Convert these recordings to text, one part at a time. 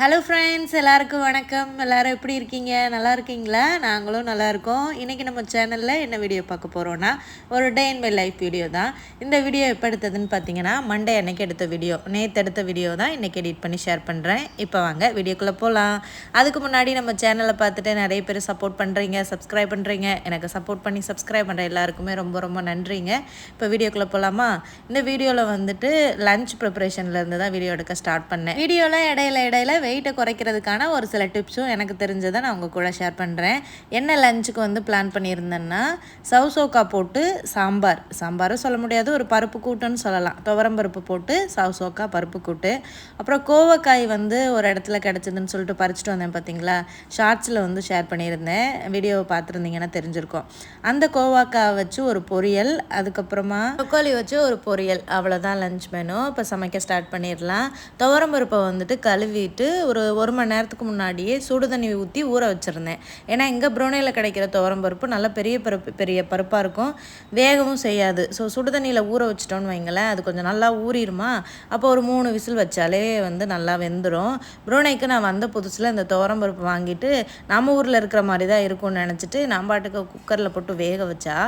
Hello friends எல்லாருக்கும் வணக்கம். எல்லாரும் எப்படி இருக்கீங்க? நல்லா இருக்கீங்களா? நாங்களும் நல்லா இருக்கோம். இன்றைக்கி நம்ம சேனலில் என்ன வீடியோ பார்க்க போகிறோன்னா ஒரு day in my life video தான். இந்த வீடியோ எப்போ எடுத்ததுன்னு பார்த்தீங்கன்னா மண்டே அன்னைக்கு எடுத்த வீடியோ நேற்று எடுத்த வீடியோ தான் இன்றைக்கி எடிட் பண்ணி ஷேர் பண்ணுறேன் இப்போ வாங்க வீடியோக்குள்ளே போகலாம் அதுக்கு முன்னாடி நம்ம சேனலை பார்த்துட்டு நிறைய பேர் சப்போர்ட் பண்ணுறீங்க சப்ஸ்கிரைப் பண்ணுறீங்க எனக்கு சப்போர்ட் பண்ணி சப்ஸ்கிரைப் பண்ணுற எல்லாருக்குமே ரொம்ப ரொம்ப நன்றிங்க. இப்போ வீடியோக்குள்ளே போகலாமா இந்த வீடியோவில் வந்துட்டு லஞ்ச் ப்ரிப்பரேஷன்லேருந்து தான் வீடியோ எடுக்க ஸ்டார்ட் பண்ணேன். வீடியோவில் இடையில இடையில வெயிட்டை குறைக்கிறதுக்கான ஒரு சில டிப்ஸும் எனக்கு தெரிஞ்சதை நான் உங்கள் கூட ஷேர் பண்ணுறேன் என்ன லஞ்சுக்கு வந்து பிளான் பண்ணியிருந்தேன்னா சவுசோக்கா போட்டு சாம்பார். சாம்பாரும் சொல்ல முடியாது ஒரு பருப்பு கூட்டுன்னு சொல்லலாம். துவரம் பருப்பு போட்டு சவுசோக்கா பருப்பு கூட்டு. அப்புறம் கோவக்காய் வந்து ஒரு இடத்துல கிடச்சிதுன்னு சொல்லிட்டு பறிச்சிட்டு வந்தேன் பார்த்தீங்களா ஷார்ட்ஸில் வந்து ஷேர் பண்ணியிருந்தேன். வீடியோவை பார்த்துருந்தீங்கன்னா தெரிஞ்சிருக்கோம். அந்த கோவாக்காய் வச்சு ஒரு பொரியல் அதுக்கப்புறமா ப்ரொக்கோலி வச்சு ஒரு பொரியல். அவ்வளோதான் லஞ்ச் மெனு இப்போ சமைக்க ஸ்டார்ட் பண்ணிடலாம். துவரம் பருப்பை வந்துட்டு கழுவிட்டு ஒரு ஒரு மணி நேரத்துக்கு முன்னாடியே சுடு தண்ணி ஊற்றி ஊற வச்சுருந்தேன். ஏன்னா இங்கே ப்ரோனையில் கிடைக்கிற துவரம் பருப்பு நல்ல பெரிய பருப்பு பெரிய பருப்பாக இருக்கும். வேகவும் செய்யாது. ஸோ சுடு தண்ணியில் ஊற வச்சிட்டோன்னு வைங்களேன் அது கொஞ்சம் நல்லா ஊறிடுமா அப்போ ஒரு மூணு விசில் வச்சாலே வந்து நல்லா வெந்துடும் ப்ரோனைக்கு நான் வந்த புதுசில் இந்த துவரம் பருப்பு வாங்கிட்டு நம்ம ஊரில் இருக்கிற மாதிரி தான் இருக்கும்னு நினச்சிட்டு நான் பாட்டுக்கு குக்கரில் போட்டு வேக வச்சா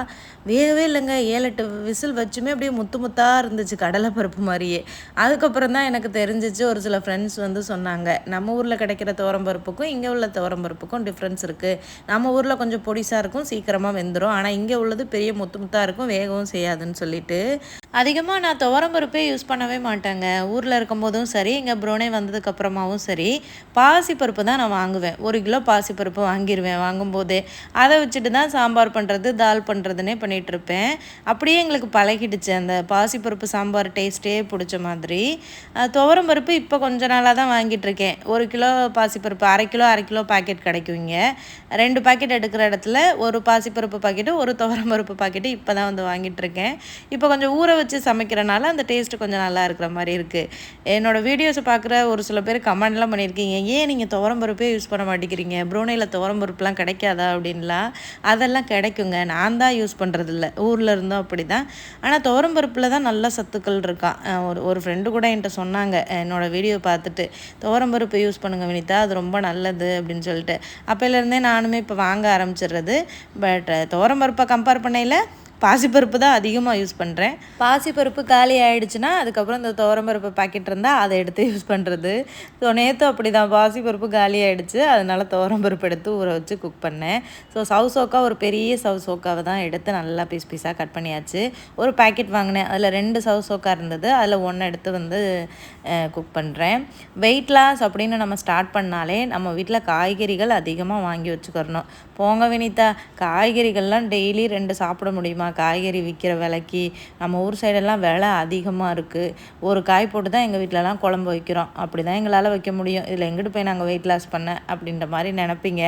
வேகவே இல்லைங்க. ஏழு எட்டு விசில் வச்சுமே அப்படியே முத்து முத்தாக இருந்துச்சு கடலை பருப்பு மாதிரியே. அதுக்கப்புறம் தான் எனக்கு தெரிஞ்சிச்சு ஒரு சில ஃப்ரெண்ட்ஸ் வந்து சொன்னாங்க நம்ம ஊரில் கிடைக்கிற துவரம் பருப்புக்கும் இங்கே உள்ள துவரம் பருப்புக்கும் டிஃப்ரென்ஸ் இருக்குது நம்ம ஊரில் கொஞ்சம் பொடிசாக இருக்கும் சீக்கிரமாக வெந்துடும் ஆனால் இங்கே உள்ளது பெரிய முத்து முத்தாக இருக்கும் வேகவும் செய்யாதுன்னு சொல்லிட்டு அதிகமாக நான் துவரம் பருப்பே யூஸ் பண்ணவே மாட்டேங்க. ஊரில் இருக்கும்போதும் சரி இங்கே ப்ரோனே வந்ததுக்கப்புறமாவும் சரி பாசிப்பருப்பு தான் நான் வாங்குவேன். ஒரு கிலோ பாசிப்பருப்பு வாங்கிடுவேன் வாங்கும்போதே அதை வச்சுட்டு தான் சாம்பார் பண்ணுறது தால் பண்ணுறதுனே பண்ணிகிட்ருப்பேன் அப்படியே எங்களுக்கு பழகிடுச்சு. அந்த பாசிப்பருப்பு சாம்பார் டேஸ்ட்டே பிடிச்ச மாதிரி. துவரம் பருப்பு இப்போ கொஞ்ச நாளாக தான் வாங்கிட்டுருக்கேன் ஒரு கிலோ பாசிப்பருப்பு அரை கிலோ அரை கிலோ பாக்கெட் கிடைக்குங்க. ரெண்டு பாக்கெட் எடுக்கிற இடத்துல ஒரு பாசிப்பருப்பு பாக்கெட்டு ஒரு துவரம் பருப்பு பாக்கெட்டு இப்போ தான் வந்து வாங்கிட்டுருக்கேன் இப்போ கொஞ்சம் ஊற வச்சு சமைக்கிறனால அந்த டேஸ்ட்டு கொஞ்சம் நல்லா இருக்கிற மாதிரி இருக்குது என்னோடய வீடியோஸை பார்க்குற ஒரு சில பேர் கமெண்ட்லாம் பண்ணியிருக்கீங்க. ஏன் நீங்கள் துவரம் பருப்பே யூஸ் பண்ண மாட்டேங்கிறீங்க? ப்ரூனையில் துவரம் பருப்புலாம் கிடைக்காதா அப்படின்லாம் அதெல்லாம் கிடைக்குங்க. நான் தான் யூஸ் பண்ணுறதில்ல ஊரில் இருந்தோம் அப்படி தான் ஆனால் துவரம் பருப்பில் தான் நல்ல சத்துக்கள் இருக்கான் ஒரு ஒரு ஃப்ரெண்டு கூட என்கிட்ட சொன்னாங்க. என்னோடய வீடியோ பார்த்துட்டு துவரம் பருப்பு யூஸ் பண்ணுங்க வினிதா அது ரொம்ப நல்லது அப்படின்னு சொல்லிட்டு. அப்போலேருந்தே நானுமே இப்போ வாங்க ஆரம்பிச்சிடுறது. பட் துவரம் பருப்பை கம்பேர் பண்ணையில் பாசிப்பருப்பு தான் அதிகமாக யூஸ் பண்ணுறேன் பாசிப்பருப்பு காலி ஆகிடுச்சுன்னா அதுக்கப்புறம் இந்த துவரம்பருப்பு பாக்கெட் இருந்தால் அதை எடுத்து யூஸ் பண்ணுறது ஸோ நேற்று அப்படி தான் பாசிப்பருப்பு காலி ஆகிடுச்சு அதனால் துவரம்பருப்பு எடுத்து ஊற வச்சு குக் பண்ணேன். ஸோ சவு சோக்கா ஒரு பெரிய சவு சோக்காவை தான் எடுத்து நல்லா பீஸ் பீஸாக கட் பண்ணியாச்சு. ஒரு பேக்கெட் வாங்கினேன். அதில் ரெண்டு சவு சோக்கா இருந்தது. அதில் ஒன்று எடுத்து வந்து குக் பண்ணுறேன் வெயிட் லாஸ் அப்படின்னு நம்ம ஸ்டார்ட் பண்ணாலே நம்ம வீட்டில் காய்கறிகள் அதிகமாக வாங்கி வச்சுக்கிறணும். போங்க வினிதா. காய்கறிகள்லாம் டெய்லி ரெண்டு சாப்பிட முடியுமா? காய்கறி விற்கிற விலைக்கு நம்ம ஊர் சைடெல்லாம் விலை அதிகமாக இருக்குது ஒரு காய் போட்டு தான் எங்கள் வீட்டிலலாம் குழம்பு வைக்கிறோம். அப்படி தான் எங்களால் வைக்க முடியும். இதில் எங்கிட்டு போய் நாங்கள் வெயிட் லாஸ் பண்ண? அப்படின்ற மாதிரி நினப்பீங்க.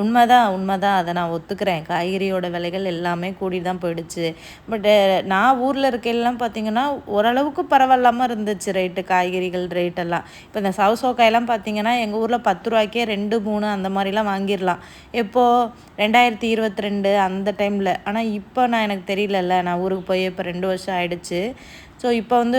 உண்மைதான் உண்மைதான். அதை நான் ஒத்துக்கிறேன். காய்கறியோட விலைகள் எல்லாமே கூடி தான் போயிடுச்சு. பட்டு நான் ஊரில் இருக்கையெல்லாம் பார்த்தீங்கன்னா ஓரளவுக்கு பரவாயில்லாமல் இருந்துச்சு ரேட்டு காய்கறிகள் ரேட்டெல்லாம் இப்போ இந்த சவுசோக்காயெல்லாம் பார்த்தீங்கன்னா எங்கள் ஊரில் பத்து ரூபாய்க்கே ரெண்டு மூணு அந்த மாதிரிலாம் வாங்கிடலாம். எப்போது ரெண்டாயிரத்தி இருபத்தி ரெண்டு அந்த டைமில் ஆனால் இப்போ நான் எனக்கு தெரியலல்ல. நான் ஊருக்கு போய் இப்போ ரெண்டு வருஷம் ஆயிடுச்சு. ஸோ இப்போ வந்து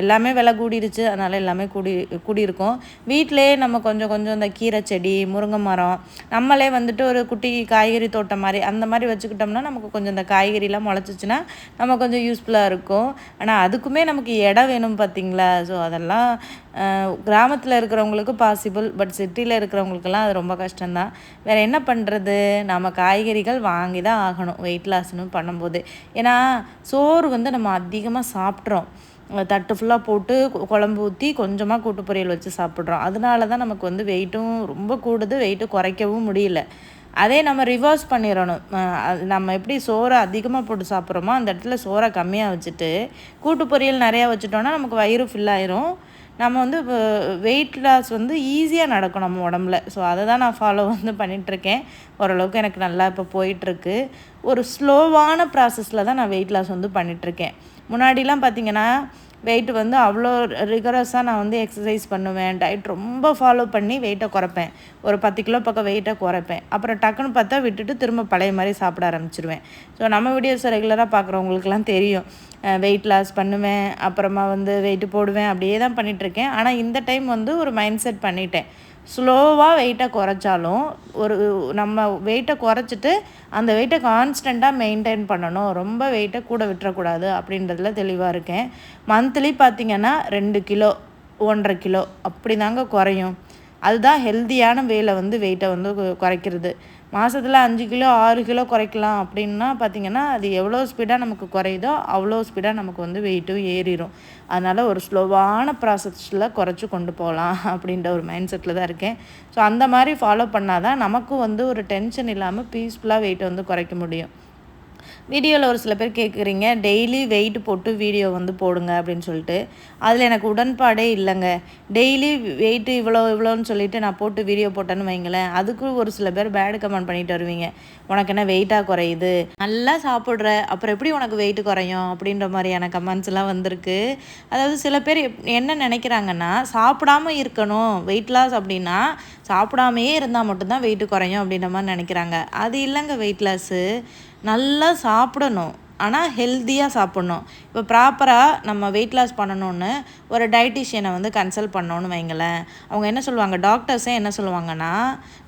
எல்லாமே விலை கூடிருச்சு. அதனால் எல்லாமே கூடி கூடியிருக்கும். வீட்டிலே நம்ம கொஞ்சம் கொஞ்சம் இந்த கீரை செடி முருங்கை மரம் நம்மளே வந்துட்டு ஒரு குட்டி காய்கறி தோட்டம் மாதிரி அந்த மாதிரி வச்சுக்கிட்டோம்னா நமக்கு கொஞ்சம் இந்த காய்கறிலாம் முளைச்சிச்சின்னா நம்ம கொஞ்சம் யூஸ்ஃபுல்லாக இருக்கும். ஆனால் அதுக்குமே நமக்கு இடம் வேணும் பார்த்தீங்களா ஸோ அதெல்லாம் கிராமத்தில் இருக்கிறவங்களுக்கு பாசிபிள் பட் சிட்டியில் இருக்கிறவங்களுக்கெல்லாம் அது ரொம்ப கஷ்டம்தான். வேறு என்ன பண்ணுறது நம்ம காய்கறிகள் வாங்கி தான் ஆகணும் வெயிட் லாஸ்னு பண்ணும்போது. ஏன்னா சோறு வந்து நம்ம அதிகமாக சாப்பிட்றோம். தட்டு ஃபுல்லாக போட்டு குழம்பு ஊற்றி கொஞ்சமாக கூட்டு பொரியல் வச்சு சாப்பிட்றோம். அதனால தான் நமக்கு வந்து வெயிட்டும் ரொம்ப கூடுது வெயிட்டு குறைக்கவும் முடியல. அதே நம்ம ரிவர்ஸ் பண்ணிடணும். நம்ம எப்படி சோறை அதிகமாக போட்டு சாப்பிட்றோமோ அந்த இடத்துல சோறை கம்மியாக வச்சுட்டு கூட்டு பொரியல் நிறையா வச்சுட்டோன்னா நமக்கு வயிறு ஃபில் ஆயிரும். நம்ம வந்து வெயிட் லாஸ் வந்து ஈஸியாக நடக்கும் நம்ம உடம்புல. ஸோ அதை தான் நான் ஃபாலோ வந்து பண்ணிகிட்ருக்கேன் ஓரளவுக்கு எனக்கு நல்லா இப்போ போயிட்டுருக்கு. ஒரு ஸ்லோவான ப்ராசஸில் தான் நான் வெயிட் லாஸ் வந்து பண்ணிகிட்ருக்கேன் முன்னாடிலாம் பார்த்திங்கன்னா வெயிட் வந்து அவ்வளோ ரிகரஸாக நான் வந்து எக்ஸசைஸ் பண்ணுவேன். டயட் ரொம்ப ஃபாலோ பண்ணி வெயிட்டை குறைப்பேன். ஒரு பத்து கிலோ பக்கம் வெயிட்டை குறைப்பேன். அப்புறம் டக்குன்னு பார்த்தா விட்டுட்டு திரும்ப பழைய மாதிரி சாப்பிட ஆரம்பிச்சிருவேன். ஸோ நம்ம வீடியோஸை ரெகுலராக பார்க்குறவங்களுக்குலாம் தெரியும். வெயிட் லாஸ் பண்ணுவேன். அப்புறமா வந்து வெயிட்டு போடுவேன். அப்படியே தான் பண்ணிகிட்ருக்கேன் ஆனால் இந்த டைம் வந்து ஒரு மைண்ட் செட் பண்ணிட்டேன். ஸ்லோவாக வெயிட்டை குறைச்சாலும் ஒரு நம்ம வெயிட்டை குறைச்சிட்டு அந்த வெயிட்டை கான்ஸ்டண்ட்டாக மெயின்டைன் பண்ணணும். ரொம்ப வெயிட்டை கூட விட்டுறக்கூடாது அப்படின்றதுல தெளிவாக இருக்கேன். மந்த்லி பார்த்திங்கன்னா ரெண்டு கிலோ ஒன்றரை கிலோ அப்படி தாங்க குறையும். அதுதான் ஹெல்த்தியான வேலை வந்து வெயிட்டை வந்து குறைக்கிறது. மாதத்தில் அஞ்சு கிலோ ஆறு கிலோ குறைக்கலாம் அப்படின்னா பார்த்திங்கன்னா அது எவ்வளோ ஸ்பீடாக நமக்கு குறையுதோ அவ்வளோ ஸ்பீடாக நமக்கு வந்து வெயிட்டும் ஏறிடும் அதனால் ஒரு ஸ்லோவான ப்ராசஸில் குறைச்சி கொண்டு போகலாம் அப்படின்ற ஒரு மைண்ட் செட்டில் தான் இருக்கேன். ஸோ அந்த மாதிரி ஃபாலோ பண்ணால் தான் நமக்கும் வந்து ஒரு டென்ஷன் இல்லாமல் பீஸ்ஃபுல்லாக வெயிட்டை வந்து குறைக்க முடியும். வீடியோவில் ஒரு சில பேர் கேட்குறீங்க டெய்லி வெயிட் போட்டு வீடியோ வந்து போடுங்க அப்படின்னு சொல்லிட்டு. அதில் எனக்கு உடன்பாடே இல்லைங்க. டெய்லி வெயிட்டு இவ்வளோ இவ்வளோன்னு சொல்லிட்டு நான் போட்டு வீடியோ போட்டேன்னு வைங்களேன் அதுக்கும் ஒரு சில பேர் பேடு கமெண்ட் பண்ணிட்டு வருவீங்க. உனக்கு என்ன வெயிட்டாக குறையுது? நல்லா சாப்பிட்ற அப்புறம் எப்படி உனக்கு வெயிட் குறையும்? அப்படின்ற மாதிரியான கமெண்ட்ஸ்லாம் வந்திருக்கு. அதாவது சில பேர் என்ன நினைக்கிறாங்கன்னா சாப்பிடாம இருக்கணும் வெயிட் லாஸ் அப்படின்னா சாப்பிடாமையே இருந்தால் மட்டும்தான் வெயிட்டு குறையும் அப்படின்ற மாதிரி நினைக்கிறாங்க. அது இல்லைங்க வெயிட் லாஸு நல்லா சாப்பிடணும். ஆனால் ஹெல்த்தியாக சாப்பிட்ணும். இப்போ ப்ராப்பராக நம்ம வெயிட் லாஸ் பண்ணணுன்னு ஒரு டயட்டிஷியனை வந்து கன்சல்ட் பண்ணோன்னு வைங்களேன். அவங்க என்ன சொல்லுவாங்க? டாக்டர்ஸே என்ன சொல்லுவாங்கன்னா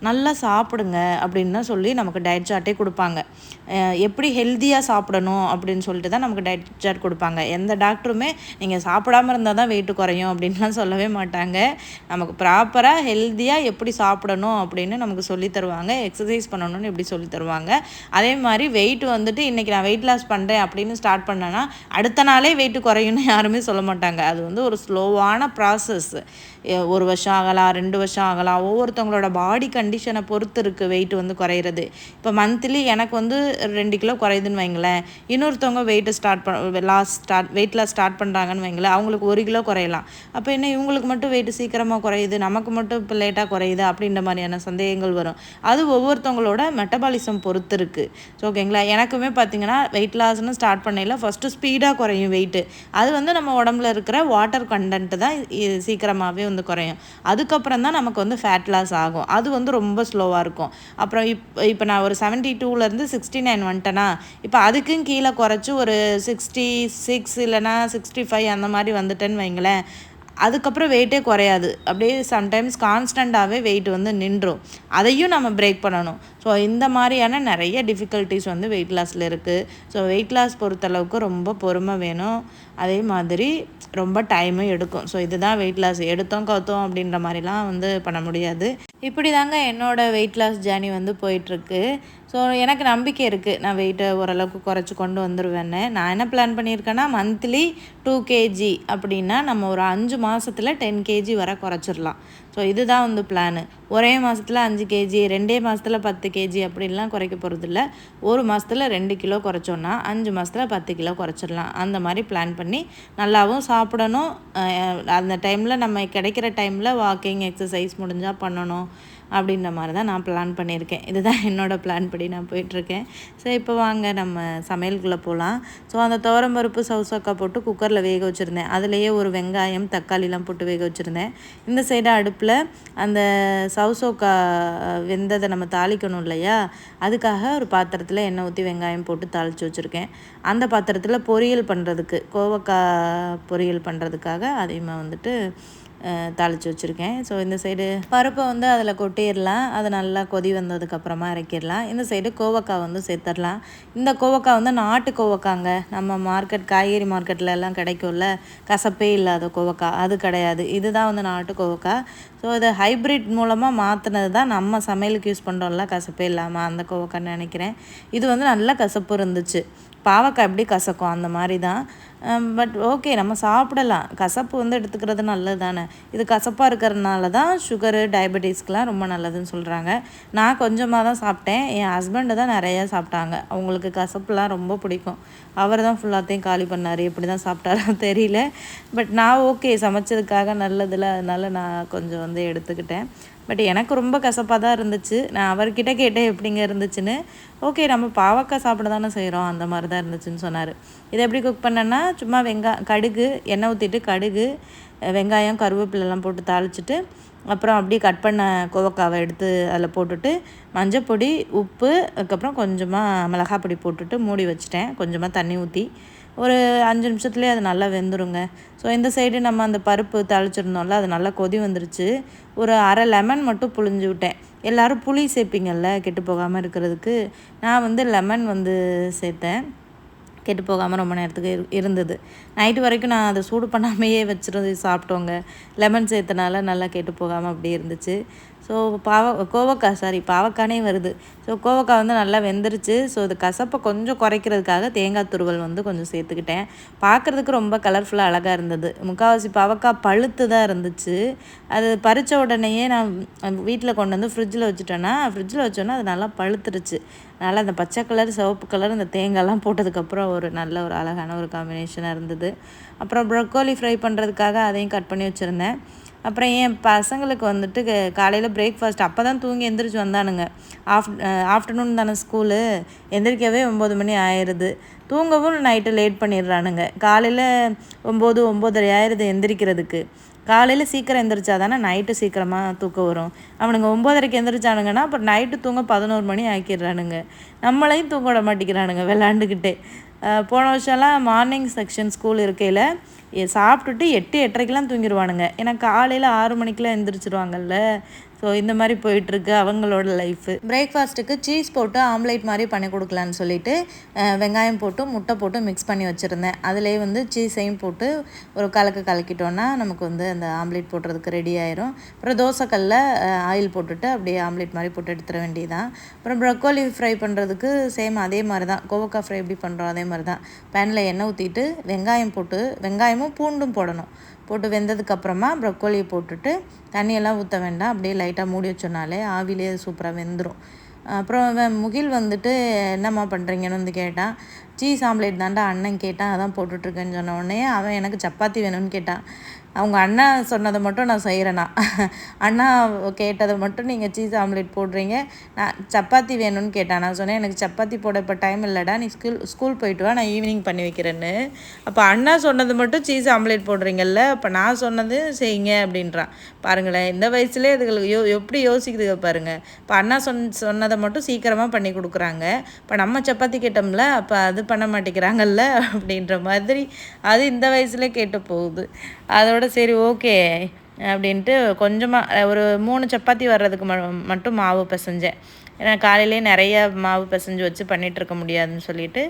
நல்லா சாப்பிடுங்க அப்படின்னு தான் சொல்லி நமக்கு டயட் சார்ட்டே கொடுப்பாங்க. எப்படி ஹெல்த்தியாக சாப்பிடணும் அப்படின்னு சொல்லிட்டு தான் நமக்கு டயட் சார்ட் கொடுப்பாங்க. எந்த டாக்டருமே நீங்கள் சாப்பிடாம இருந்தால் தான் வெயிட்டு குறையும் அப்படின்லாம் சொல்லவே மாட்டாங்க. நமக்கு ப்ராப்பராக ஹெல்த்தியாக எப்படி சாப்பிடணும் அப்படின்னு நமக்கு சொல்லி தருவாங்க. எக்ஸசைஸ் பண்ணணும்னு எப்படி சொல்லி தருவாங்க. அதே மாதிரி வெயிட் வந்துட்டு இன்றைக்கி நான் வெயிட் லாஸ் பண்ண பண்ணுறேன் அப்படின்னு ஸ்டார்ட் பண்ணேன்னா அடுத்த நாளே வெயிட்டு குறையும்னு யாருமே சொல்ல மாட்டாங்க. அது வந்து ஒரு ஸ்லோவான ப்ராசஸ் ஒரு வருஷம் ஆகலாம் ரெண்டு வருஷம் ஆகலாம் ஒவ்வொருத்தவங்களோட பாடி கண்டிஷனை பொறுத்து இருக்குது வெயிட் வந்து குறையிறது. இப்போ மந்த்லி எனக்கு வந்து ரெண்டு கிலோ குறையுதுன்னு வைங்களேன். இன்னொருத்தவங்க வெயிட்டை ஸ்டார்ட் பண்ண loss start weight loss start பண்ணுறாங்கன்னு வைங்களேன். அவங்களுக்கு ஒரு கிலோ குறையலாம். அப்போ என்ன இவங்களுக்கு மட்டும் வெயிட் சீக்கிரமாக குறையுது நமக்கு மட்டும் இப்போ லேட்டாக குறையுது அப்படின்ற மாதிரியான சந்தேகங்கள் வரும். அது ஒவ்வொருத்தவங்களோட மெட்டபாலிசம் பொறுத்து இருக்குது ஸோ ஓகேங்களா எனக்குமே பார்த்தீங்கன்னா வெயிட் லாஸ்னு ஸ்டார்ட் பண்ணையில் ஃபஸ்ட்டு ஸ்பீடாக குறையும் வெயிட்டு அது வந்து நம்ம உடம்புல இருக்கிற வாட்டர் கண்டென்ட்டு தான் சீக்கிரமாகவே வந்து குறையும். அதுக்கப்புறம் தான் நமக்கு வந்து ஃபேட் லாஸ் ஆகும். அது வந்து ரொம்ப ஸ்லோவாக இருக்கும். அப்புறம் இப்போ இப்போ நான் ஒரு செவன்ட்டி டூலேருந்து சிக்ஸ்டி நைன் வந்துட்டேன்னா இப்போ அதுக்கும் கீழே குறைச்சி ஒரு சிக்ஸ்டி சிக்ஸ் இல்லைனா சிக்ஸ்டி ஃபைவ் அந்த மாதிரி வந்துட்டேன்னு வைங்களேன் அதுக்கப்புறம் வெயிட்டே குறையாது. அப்படியே சம்டைம்ஸ் கான்ஸ்டண்ட்டாகவே வெயிட் வந்து நின்றும். அதையும் நம்ம பிரேக் பண்ணணும். ஸோ இந்த மாதிரியான நிறைய டிஃபிகல்ட்டிஸ் வந்து வெயிட் லாஸில் இருக்குது ஸோ வெயிட் லாஸ் பொறுத்தளவுக்கு ரொம்ப பொறுமை வேணும். அதே மாதிரி ரொம்ப டைமும் எடுக்கும். ஸோ இதுதான் வெயிட் லாஸ் எடுத்தோம் கவுத்தோம் அப்படின்ற மாதிரிலாம் வந்து பண்ண முடியாது. இப்படி தாங்க என்னோடய வெயிட் லாஸ் ஜேர்னி வந்து போயிட்டுருக்கு. ஸோ எனக்கு நம்பிக்கை இருக்குது நான் வெயிட்டை ஓரளவுக்கு குறைச்சி கொண்டு வந்துடுவேன்னு நான் என்ன பிளான் பண்ணியிருக்கேன்னா மந்த்லி டூ கேஜி அப்படின்னா நம்ம ஒரு அஞ்சு மாதத்தில் டென் கேஜி வர குறைச்சிடலாம் ஸோ இதுதான் வந்து பிளானு ஒரே மாதத்தில் அஞ்சு கேஜி ரெண்டே மாதத்தில் பத்து கேஜி அப்படின்லாம் குறைக்க போகிறதில்ல ஒரு மாதத்தில் ரெண்டு கிலோ குறைச்சோன்னா அஞ்சு மாதத்தில் பத்து கிலோ குறைச்சிடலாம். அந்த மாதிரி பிளான் பண்ணி நல்லாவும் சாப்பிடணும். அந்த டைமில் நம்ம கிடைக்கிற டைமில் வாக்கிங் எக்ஸசைஸ் முடிஞ்சால் பண்ணணும். அப்படின்ற மாதிரி தான் நான் பிளான் பண்ணியிருக்கேன். இதுதான் என்னோடய பிளான் படி நான் போயிட்டுருக்கேன். ஸோ இப்போ வாங்க நம்ம சமையலுக்குள்ளே போகலாம் ஸோ அந்த துவரம்பருப்பு சவுசக்கா போட்டு குக்கரில் வேக வச்சுருந்தேன். அதுலேயே ஒரு வெங்காயம் தக்காளிலாம் போட்டு வேக வச்சுருந்தேன். இந்த சைடு அடுப்பில் அந்த சவுசோக்கா வெந்ததை நம்ம தாளிக்கணும் இல்லையா? அதுக்காக ஒரு பாத்திரத்தில் எண்ணெய் ஊற்றி வெங்காயம் போட்டு தாளித்து வச்சுருக்கேன். அந்த பாத்திரத்தில் பொரியல் பண்ணுறதுக்கு கோவக்காய் பொரியல் பண்ணுறதுக்காக அதையுமே வந்துட்டு தாளித்து வச்சுருக்கேன். ஸோ இந்த சைடு பருப்பை வந்து அதில் கொட்டிடலாம். அது நல்லா கொதி வந்ததுக்கப்புறமா இறக்கிடலாம். இந்த சைடு கோவக்காய் வந்து சேர்த்துடலாம். இந்த கோவக்காய் வந்து நாட்டு கோவக்காங்க. நம்ம மார்க்கெட் காய்கறி மார்க்கெட்டில் எல்லாம் கிடைக்கும்ல. கசப்பே இல்லாத கோவக்காய். அது கிடையாது. இதுதான் வந்து நாட்டு கோவக்காய். ஸோ இதை ஹைப்ரிட் மூலமாக மாற்றினது தான் நம்ம சமையலுக்கு யூஸ் பண்ணுறோம்ல கசப்பே இல்லாமல் அந்த கோவக்காய்னு நினைக்கிறேன். இது வந்து நல்லா கசப்பு இருந்துச்சு. பாவக்காய் எப்படி கசக்கும்? அந்த மாதிரி தான் Um, பட் ஓகே நம்ம சாப்பிடலாம். கசப்பு வந்து எடுத்துக்கிறது நல்லது தானே இது கசப்பாக இருக்கிறதுனால தான் சுகரு டயபெட்டிஸ்க்கெலாம் ரொம்ப நல்லதுன்னு சொல்கிறாங்க நான் கொஞ்சமாக தான் சாப்பிட்டேன். என் ஹஸ்பண்டு தான் நிறையா சாப்பிட்டாங்க. அவங்களுக்கு கசப்புலாம் ரொம்ப பிடிக்கும். அவர் தான் ஃபுல்லாத்தையும் காலி பண்ணார். எப்படி தான் சாப்பிட்டாரோ தெரியல. பட் நான் ஓகே சமைச்சதுக்காக நல்லதில்ல அதனால் நான் கொஞ்சம் வந்து எடுத்துக்கிட்டேன். பட் எனக்கு ரொம்ப கசப்பாக தான் இருந்துச்சு. நான் அவர்கிட்ட கேட்டேன் எப்படிங்க இருந்துச்சுன்னு. ஓகே நம்ம பாவக்காய் சாப்பிட தானே செய்கிறோம் அந்த மாதிரி தான் இருந்துச்சுன்னு சொன்னார். இதை எப்படி குக் பண்ணேன்னா சும்மா வெங்காயம் கடுகு எண்ணெய் ஊற்றிட்டு கடுகு வெங்காயம் கருவேப்பிலெல்லாம் போட்டு தாளிச்சிட்டு அப்புறம் அப்படியே கட் பண்ண கோவக்காவை எடுத்து அதில் போட்டுட்டு மஞ்சப்பொடி உப்பு அதுக்கப்புறம் கொஞ்சமாக மிளகாய் பொடி போட்டுட்டு மூடி வச்சுட்டேன். கொஞ்சமாக தண்ணி ஊற்றி ஒரு அஞ்சு நிமிஷத்துலேயே அது நல்லா வெந்துருங்க. ஸோ இந்த சைடு நம்ம அந்த பருப்பு தாளிச்சிருந்தோம்ல அது நல்லா கொதி வந்துருச்சு. ஒரு அரை லெமன் மட்டும் புழிஞ்சு விட்டேன். எல்லோரும் புளி சேர்ப்பீங்கள்ல கெட்டு போகாமல் இருக்கிறதுக்கு. நான் வந்து லெமன் வந்து சேர்த்தேன். கெட்டு போகாமல் ரொம்ப நேரத்துக்கு இருந்தது. நைட்டு வரைக்கும் நான் அதை சூடு பண்ணாமையே வச்சுருந்து சாப்பிட்டோங்க. லெமன் சேர்த்தனால நல்லா கெட்டு போகாமல் அப்படியே இருந்துச்சு. ஸோ பாவ கோவக்காய் சாரி பாவக்கானே வருது. ஸோ கோவக்காய் வந்து நல்லா வெந்துருச்சு. ஸோ இது கசப்பை கொஞ்சம் குறைக்கிறதுக்காக தேங்காய் துருவல் வந்து கொஞ்சம் சேர்த்துக்கிட்டேன். பார்க்குறதுக்கு ரொம்ப கலர்ஃபுல்லாக அழகாக இருந்தது. முக்கால்வாசி பாவக்காய் பழுத்து தான் இருந்துச்சு. அது பறித்த உடனேயே நான் வீட்டில் கொண்டு வந்து ஃப்ரிட்ஜில் வச்சுட்டேன்னா ஃப்ரிட்ஜில் வச்சோன்னா அது நல்லா பழுத்துருச்சு. நல்லா அந்த பச்சை கலர் சிவப்பு கலர் இந்த தேங்காய்லாம் போட்டதுக்கப்புறம் ஒரு நல்ல ஒரு அழகான ஒரு காம்பினேஷனாக இருந்தது. அப்புறம் ப்ரொக்கோலி ஃப்ரை பண்ணுறதுக்காக அதையும் கட் பண்ணி வச்சுருந்தேன். அப்புறம் என் பசங்களுக்கு வந்துட்டு காலையில் பிரேக்ஃபாஸ்ட் அப்போ தான் தூங்கி எந்திரிச்சு வந்தானுங்க. ஆஃப் ஆஃப்டர்நூன் தானே ஸ்கூலு எந்திரிக்கவே ஒம்பது மணி ஆயிடுது தூங்கவும் நைட்டு லேட் பண்ணிடுறானுங்க. காலையில் ஒம்பது ஒம்போதரை ஆயிடுது எந்திரிக்கிறதுக்கு. காலையில் சீக்கிரம் எந்திரிச்சா தானே நைட்டு சீக்கிரமாக தூக்கம் வரும். அவனுங்க ஒம்போதரைக்கு எந்திரிச்சானுங்கன்னா அப்புறம் நைட்டு தூங்க பதினோரு மணி ஆக்கிடுறானுங்க. நம்மளையும் தூங்க விட மாட்டேங்கிறானுங்க விளாண்டுக்கிட்டே போன வருஷம்லாம் மார்னிங் செக்ஷன் ஸ்கூல் இருக்கையில் சாப்பிட்டுட்டு எட்டு எட்டரைக்கெலாம் தூங்கிடுவானுங்க ஏன்னா காலையில் ஆறு மணிக்கெலாம் எழுந்திரிச்சிருவாங்கல்ல ஸோ இந்த மாதிரி போயிட்டுருக்கு அவங்களோட லைஃபு பிரேக்ஃபாஸ்ட்டுக்கு சீஸ் போட்டு ஆம்லேட் மாதிரி பண்ணி கொடுக்கலான்னு சொல்லிட்டு வெங்காயம் போட்டு முட்டை போட்டு மிக்ஸ் பண்ணி வச்சுருந்தேன். அதிலே வந்து சீஸையும் போட்டு ஒரு கலக்கு கலக்கிட்டோன்னா நமக்கு வந்து அந்த ஆம்லேட் போடுறதுக்கு ரெடி ஆயிரும். அப்புறம் தோசைக்கல்ல ஆயில் போட்டுட்டு அப்படியே ஆம்லேட் மாதிரி போட்டு எடுத்துட வேண்டியதான் அப்புறம் ப்ரொக்கோலி ஃப்ரை பண்ணுறதுக்கு சேம் அதே மாதிரி தான் கோவக்காய் ஃப்ரை எப்படி பண்ணுறோம் அதே மாதிரி தான் பேனில் எண்ணெய் ஊற்றிட்டு வெங்காயம் போட்டு வெங்காயமும் பூண்டும் போடணும். போட்டு வெந்ததுக்கப்புறமா ப்ரொக்கோலியை போட்டுட்டு தண்ணியெல்லாம் ஊற்ற வேண்டாம். அப்படியே லைட்டாக மூடி வச்சோனாலே ஆவிலே சூப்பராக வெந்துடும் அப்புறம் முகில் வந்துட்டு என்னம்மா பண்ணுறீங்கன்னு வந்து கேட்டான் சீஸ் ஆம்லேட் தாண்டா அண்ணன் கேட்டான் அதான் போட்டுட்ருக்கேன்னு சொன்ன உடனே அவன் எனக்கு சப்பாத்தி வேணும்னு கேட்டான் அவங்க அண்ணா சொன்னதை மட்டும் நான் செய்கிறேண்ணா அண்ணா கேட்டதை மட்டும் நீங்கள் சீஸ் ஆம்லேட் போடுறீங்க. நான் சப்பாத்தி வேணும்னு கேட்டேன். நான் சொன்னேன் எனக்கு சப்பாத்தி போட இப்போ டைம் இல்லைடா. நீ ஸ்கூல் ஸ்கூல் போயிட்டு வா. நான் ஈவினிங் பண்ணி வைக்கிறேன்னு. அப்போ அண்ணா சொன்னது மட்டும் சீஸ் ஆம்லேட் போடுறீங்கல்ல அப்போ நான் சொன்னது செய்யுங்க அப்படின்றான். பாருங்களேன் இந்த வயசுலேயே இதுகளுக்கு யோ எப்படி யோசிக்குதுங்க பாருங்கள் இப்போ அண்ணா சொன் சொன்னதை மட்டும் சீக்கிரமாக பண்ணி கொடுக்குறாங்க. இப்போ நம்ம சப்பாத்தி கேட்டோம்ல அப்போ அது பண்ண மாட்டேங்கிறாங்கல்ல அப்படின்ற மாதிரி அது இந்த வயசுலேயே கேட்டு போகுது. அதோட அதோட சரி ஓகே அப்படின்ட்டு கொஞ்சமாக ஒரு மூணு சப்பாத்தி வர்றதுக்கு மட்டும் மாவு பிசைஞ்சேன். ஏன்னா காலையிலே நிறைய மாவு பிசைஞ்சு வச்சு பண்ணிகிட்ருக்க முடியாதுன்னு சொல்லிட்டு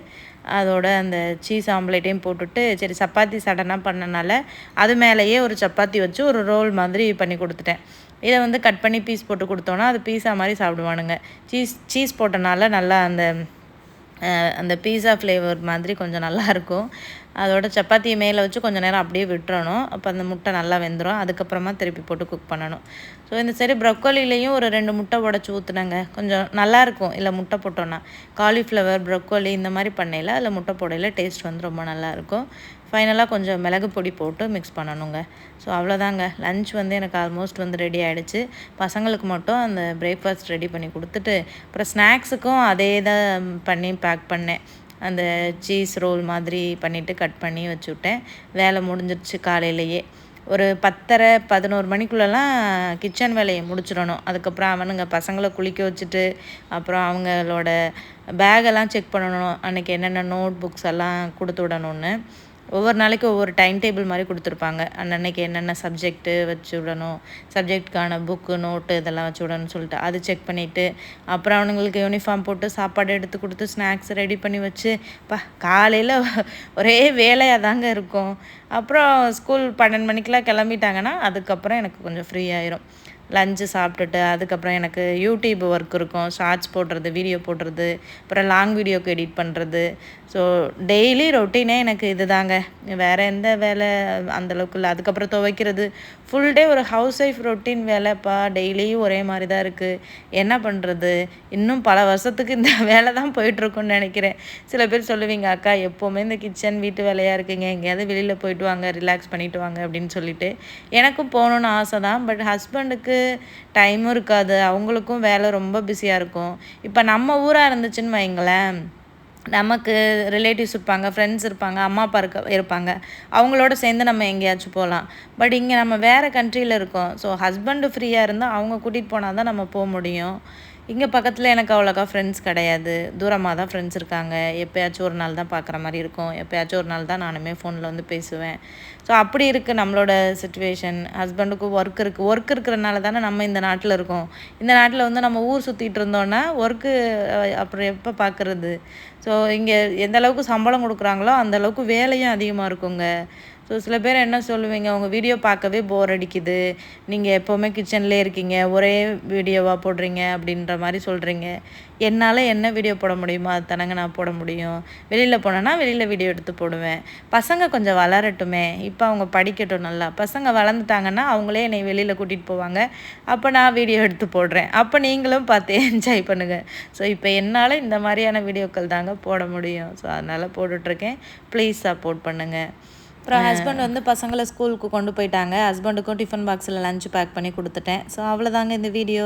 அதோட அந்த சீஸ் ஆம்லேட்டையும் போட்டுட்டு சரி சப்பாத்தி சடனாக பண்ணனால அது மேலேயே ஒரு சப்பாத்தி வச்சு ஒரு ரோல் மாதிரி பண்ணி கொடுத்துட்டேன். இதை வந்து கட் பண்ணி பீஸ் போட்டு கொடுத்தோன்னா அது பீஸா மாதிரி சாப்பிடுவானுங்க. சீஸ் சீஸ் போட்டனால நல்லா அந்த அந்த பீஸா ஃப்ளேவர் மாதிரி கொஞ்சம் நல்லாயிருக்கும். அதோட சப்பாத்தியை மேலே வச்சு கொஞ்சம் நேரம் அப்படியே விட்டுறணும். அப்போ அந்த முட்டை நல்லா வெந்துடும் அதுக்கப்புறமா திருப்பி போட்டு குக் பண்ணணும். ஸோ இந்த சரி ப்ரொக்கோலிலையும் ஒரு ரெண்டு முட்டை உடச்சி ஊற்றுனாங்க கொஞ்சம் நல்லாயிருக்கும். இல்லை முட்டை போட்டோன்னா காலிஃப்ளவர் ப்ரொக்கோலி இந்த மாதிரி பண்ணையில் அதில் முட்டை போடையில் டேஸ்ட் வந்து ரொம்ப நல்லாயிருக்கும். ஃபைனலாக கொஞ்சம் மிளகு பொடி போட்டு மிக்ஸ் பண்ணணுங்க. ஸோ அவ்வளோதாங்க லன்ச் வந்து எனக்கு ஆல்மோஸ்ட் வந்து ரெடி ஆகிடுச்சு பசங்களுக்கு மட்டும் அந்த பிரேக்ஃபாஸ்ட் ரெடி பண்ணி கொடுத்துட்டு அப்புறம் ஸ்நாக்ஸுக்கும் அதே தான் பண்ணி பேக் பண்ணேன். அந்த சீஸ் ரோல் மாதிரி பண்ணிவிட்டு கட் பண்ணி வச்சுவிட்டேன் வேலை முடிஞ்சிருச்சு காலையிலேயே. ஒரு பத்தரை பதினோரு மணிக்குள்ளெல்லாம் கிச்சன் வேலையை முடிச்சிடணும். அதுக்கப்புறம் அவனுங்க பசங்களை குளிக்க வச்சுட்டு அப்புறம் அவங்களோட பேகெல்லாம் செக் பண்ணணும். அன்றைக்கி என்னென்ன நோட் புக்ஸ் எல்லாம் கொடுத்து விடணுன்னு ஒவ்வொரு நாளைக்கு ஒவ்வொரு டைம் டேபிள் மாதிரி கொடுத்துருப்பாங்க. அன்னன்னைக்கு என்னென்ன சப்ஜெக்ட்டு வச்சு விடணும் சப்ஜெக்ட்கான புக்கு நோட்டு இதெல்லாம் வச்சு விடணும்னு சொல்லிட்டு அது செக் பண்ணிவிட்டு அப்புறம் அவனுங்களுக்கு யூனிஃபார்ம் போட்டு சாப்பாடு எடுத்து கொடுத்து ஸ்நாக்ஸ் ரெடி பண்ணி வச்சு பா காலையில் ஒரே வேலையாக தாங்க இருக்கும். அப்புறம் ஸ்கூல் பன்னெண்டு மணிக்கெலாம் கிளம்பிட்டாங்கன்னா அதுக்கப்புறம் எனக்கு கொஞ்சம் ஃப்ரீ ஆயிரும். லஞ்சு சாப்பிட்டுட்டு அதுக்கப்புறம் எனக்கு யூடியூப் ஒர்க் இருக்கும். ஷார்ட்ஸ் போடுறது வீடியோ போடுறது அப்புறம் லாங் வீடியோக்கு எடிட் பண்ணுறது ஸோ டெய்லி ரொட்டீனே எனக்கு இது தாங்க வேறு எந்த வேலை அந்தளவுக்கு இல்லை. அதுக்கப்புறம் துவைக்கிறது. ஃபுல் டே ஒரு ஹவுஸ் ஒய்ஃப் ரொட்டீன் வேலைப்பா. டெய்லியும் ஒரே மாதிரி தான் இருக்குது என்ன பண்ணுறது இன்னும் பல வருஷத்துக்கு இந்த வேலை தான் போயிட்டுருக்குன்னு நினைக்கிறேன். சில பேர் சொல்லுவீங்க அக்கா எப்போவுமே இந்த கிச்சன் வீட்டு வேலையாக இருக்குங்க. எங்கேயாவது வெளியில் போயிட்டு வாங்க ரிலாக்ஸ் பண்ணிவிட்டு வாங்க அப்படின்னு சொல்லிட்டு. எனக்கும் போகணுன்னு ஆசை தான் பட் ஹஸ்பண்டுக்கு டைமும் இருக்காது. அவங்களுக்கும் வேலை ரொம்ப பிஸியாக இருக்கும். இப்போ நம்ம ஊராக இருந்துச்சுன்னு வைங்களேன். நமக்கு ரிலேட்டிவ்ஸ் இருப்பாங்க ஃப்ரெண்ட்ஸ் இருப்பாங்க அம்மா அப்பா இருக்க இருப்பாங்க. அவங்களோட சேர்ந்து நம்ம எங்கேயாச்சும் போகலாம். பட் இங்கே நம்ம வேறு கண்ட்ரியில் இருக்கோம். ஸோ ஹஸ்பண்டு ஃப்ரீயாக இருந்தால் அவங்க கூட்டிகிட்டு போனால் தான் நம்ம போக முடியும். இங்கே பக்கத்தில் எனக்கு அவ்வளோக்கா ஃப்ரெண்ட்ஸ் கிடையாது. தூரமாக தான் ஃப்ரெண்ட்ஸ் இருக்காங்க. எப்போயாச்சும் ஒரு நாள் தான் பார்க்குற மாதிரி இருக்கும். எப்போயாச்சும் ஒரு நாள் தான் நானுமே ஃபோனில் வந்து பேசுவேன். ஸோ அப்படி இருக்குது நம்மளோட சுச்சுவேஷன் ஹஸ்பண்டுக்கும் ஒர்க் இருக்குது ஒர்க் இருக்கிறனால தானே நம்ம இந்த நாட்டில் இருக்கோம். இந்த நாட்டில் வந்து நம்ம ஊர் சுற்றிட்டு இருந்தோன்னா ஒர்க்கு அப்புறம் எப்போ பார்க்குறது ஸோ இங்கே எந்த அளவுக்கு சம்பளம் கொடுக்குறாங்களோ அந்த அளவுக்கு வேலையும் அதிகமாக இருக்குங்க. ஸோ சில பேர் என்ன சொல்லுவீங்க உங்கள் வீடியோ பார்க்கவே போர் அடிக்குது. நீங்கள் எப்போவுமே கிச்சன்லேயே இருக்கீங்க. ஒரே வீடியோவாக போடுறீங்க அப்படின்ற மாதிரி சொல்கிறீங்க என்னால் என்ன வீடியோ போட முடியுமோ அது தானங்க நான் போட முடியும். வெளியில் போனேன்னா வெளியில் வீடியோ எடுத்து போடுவேன். பசங்க கொஞ்சம் வளரட்டுமே. இப்போ அவங்க படிக்கட்டும் நல்லா. பசங்க வளர்ந்துட்டாங்கன்னா அவங்களே என்னை வெளியில் கூட்டிகிட்டு போவாங்க. அப்போ நான் வீடியோ எடுத்து போடுறேன். அப்போ நீங்களும் பார்த்து என்ஜாய் பண்ணுங்கள் ஸோ இப்போ என்னால் இந்த மாதிரியான வீடியோக்கள் தாங்க போட முடியும். ஸோ அதனால் போட்டுட்ருக்கேன். ப்ளீஸ் சப்போர்ட் பண்ணுங்கள் அப்புறம் ஹஸ்பண்ட் வந்து பசங்களை ஸ்கூலுக்கு கொண்டு போயிட்டாங்க. ஹஸ்பண்டுக்கும் டிஃபன் பாக்ஸில் லஞ்ச் பேக் பண்ணி கொடுத்துட்டேன். ஸோ அவ்வளோதாங்க இந்த வீடியோ